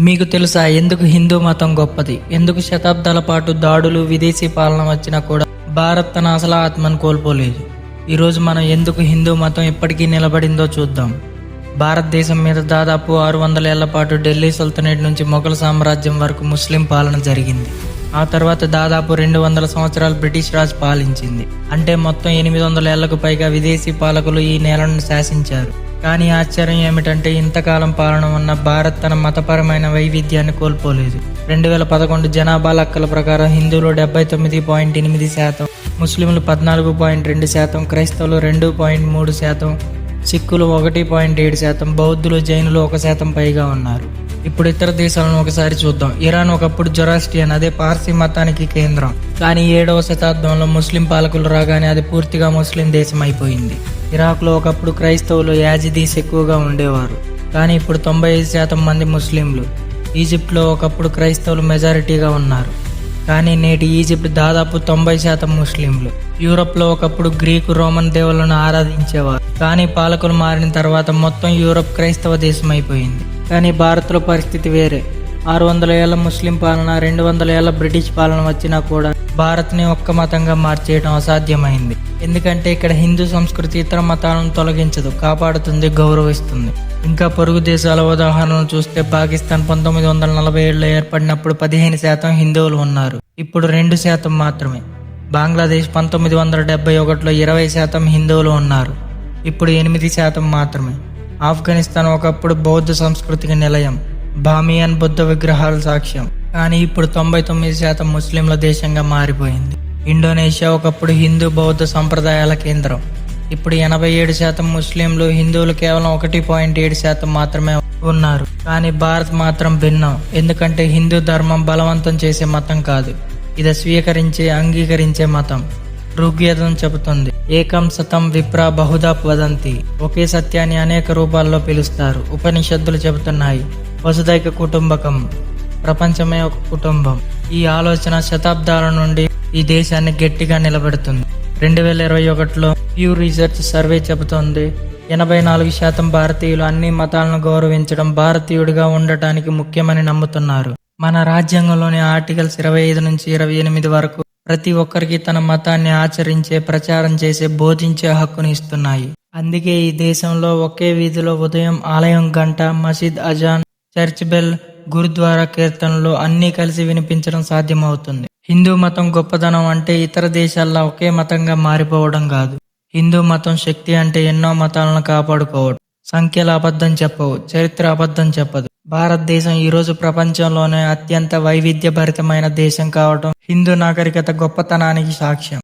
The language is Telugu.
మీకు తెలుసా ఎందుకు హిందూ మతం గొప్పది? ఎందుకు శతాబ్దాల పాటు దాడులు విదేశీ పాలన వచ్చినా కూడా భారత్ తన అసలు ఆత్మను కోల్పోలేదు? ఈరోజు మనం ఎందుకు హిందూ మతం ఇప్పటికీ నిలబడిందో చూద్దాం. భారతదేశం మీద దాదాపు ఆరు వందల ఏళ్ళ పాటు ఢిల్లీ సుల్తనేట్ నుంచి మొఘల్ సామ్రాజ్యం వరకు ముస్లిం పాలన జరిగింది. ఆ తర్వాత దాదాపు రెండు వందల సంవత్సరాలు బ్రిటిష్ రాజ్ పాలించింది. అంటే మొత్తం ఎనిమిది వందల ఏళ్ళకు పైగా విదేశీ పాలకులు ఈ నేలను శాసించారు. కానీ ఆశ్చర్యం ఏమిటంటే ఇంతకాలం పాలన ఉన్న భారత్ తన మతపరమైన వైవిధ్యాన్ని కోల్పోలేదు. రెండు వేల పదకొండు జనాభా లెక్కల ప్రకారం హిందువులు డెబ్బై తొమ్మిది పాయింట్ ఎనిమిది శాతం ముస్లింలు పద్నాలుగు పాయింట్ రెండు శాతం క్రైస్తవులు రెండు పాయింట్ మూడు శాతం సిక్కులు ఒకటి పాయింట్ ఏడు శాతం బౌద్ధులు జైనులు ఒక శాతం పైగా ఉన్నారు. ఇప్పుడు ఇతర దేశాలను ఒకసారి చూద్దాం. ఇరాన్ ఒకప్పుడు జొరాస్ట్రియన్ అదే పార్సీ మతానికి కేంద్రం. కానీ ఏడవ శతాబ్దంలో ముస్లిం పాలకులు రాగానే అది పూర్తిగా ముస్లిం దేశం అయిపోయింది ఇరాక్లో ఒకప్పుడు క్రైస్తవులు యాజిదీస్ ఎక్కువగా ఉండేవారు. కానీ ఇప్పుడు తొంభై ఐదు శాతం మంది ముస్లింలు ఈజిప్ట్లో ఒకప్పుడు క్రైస్తవులు మెజారిటీగా ఉన్నారు. కానీ నేటి ఈజిప్ట్ దాదాపు తొంభై శాతం ముస్లింలు. యూరప్లో ఒకప్పుడు గ్రీకు రోమన్ దేవులను ఆరాధించేవారు. కానీ పాలకులు మారిన తర్వాత మొత్తం యూరప్ క్రైస్తవ దేశం అయిపోయింది. కానీ భారత్లో పరిస్థితి వేరే. ఆరు వందల ఏళ్ళ ముస్లిం పాలన రెండు వందల ఏళ్ళ బ్రిటిష్ పాలన వచ్చినా కూడా భారత్ని ఒక్క మతంగా మార్చేయడం అసాధ్యమైంది. ఎందుకంటే ఇక్కడ హిందూ సంస్కృతి ఇతర మతాలను తొలగించదు కాపాడుతుంది గౌరవిస్తుంది. ఇంకా పొరుగు దేశాల ఉదాహరణలు చూస్తే పాకిస్తాన్ పంతొమ్మిది వందల నలభై ఏడులో ఏర్పడినప్పుడు పదిహేను శాతం హిందువులు ఉన్నారు. ఇప్పుడు రెండు శాతం మాత్రమే. బంగ్లాదేశ్ పంతొమ్మిది వందల డెబ్బై ఒకటిలో ఇరవై శాతం హిందువులు ఉన్నారు. ఇప్పుడు ఎనిమిది శాతం మాత్రమే. ఆఫ్ఘనిస్తాన్ ఒకప్పుడు బౌద్ధ సంస్కృతికి నిలయం. బామియాన్ బుద్ధ విగ్రహాల సాక్ష్యం. కానీ ఇప్పుడు తొంభై తొమ్మిది శాతం ముస్లింల దేశంగా మారిపోయింది. ఇండోనేషియా ఒకప్పుడు హిందూ బౌద్ధ సంప్రదాయాల కేంద్రం. ఇప్పుడు ఎనభై ఏడు శాతం ముస్లింలు హిందువులు కేవలం ఒకటి పాయింట్ ఏడు శాతం మాత్రమే ఉన్నారు. కానీ భారత్ మాత్రం భిన్నం. ఎందుకంటే హిందూ ధర్మం బలవంతం చేసే మతం కాదు. ఇది స్వీకరించే అంగీకరించే మతం. ఋగ్వేదం చెబుతుంది ఏకం సతం విప్ర బహుదా వదంతి. ఒకే సత్యాన్ని అనేక రూపాల్లో పిలుస్తారు. ఉపనిషత్తులు చెబుతున్నాయి వసుదైక కుటుంబకం ప్రపంచమే ఒక కుటుంబం. ఈ ఆలోచన శతాబ్దాల నుండి ఈ దేశాన్ని గట్టిగా నిలబెడుతుంది. రెండు వేల ఇరవై ఒకటిలో ప్యూ రీసెర్చ్ సర్వే చెబుతోంది ఎనభై నాలుగు శాతం భారతీయులు అన్ని మతాలను గౌరవించడం భారతీయుడిగా ఉండటానికి ముఖ్యమని నమ్ముతున్నారు. మన రాజ్యాంగంలోని ఆర్టికల్స్ ఇరవై ఐదు నుంచి ఇరవై ఎనిమిది వరకు ప్రతి ఒక్కరికి తన మతాన్ని ఆచరించే ప్రచారం చేసే బోధించే హక్కును ఇస్తున్నాయి. అందుకే ఈ దేశంలో ఒకే వీధిలో ఉదయం ఆలయం గంట మసీద్ అజాన్ చర్చ్ బెల్ గురుద్వారా కీర్తనలు అన్నీ కలిసి వినిపించడం సాధ్యమవుతుంది. హిందూ మతం గొప్పదనం అంటే ఇతర దేశాల్లో ఒకే మతంగా మారిపోవడం కాదు. హిందూ మతం శక్తి అంటే ఎన్నో మతాలను కాపాడుకోవడం. సంఖ్యల అబద్ధం చెప్పవు చరిత్ర అబద్ధం చెప్పదు. భారతదేశం ఈ రోజు ప్రపంచంలోనే అత్యంత వైవిధ్యభరితమైన దేశం కావడం హిందూ నాగరికత గొప్పతనానికి సాక్ష్యం.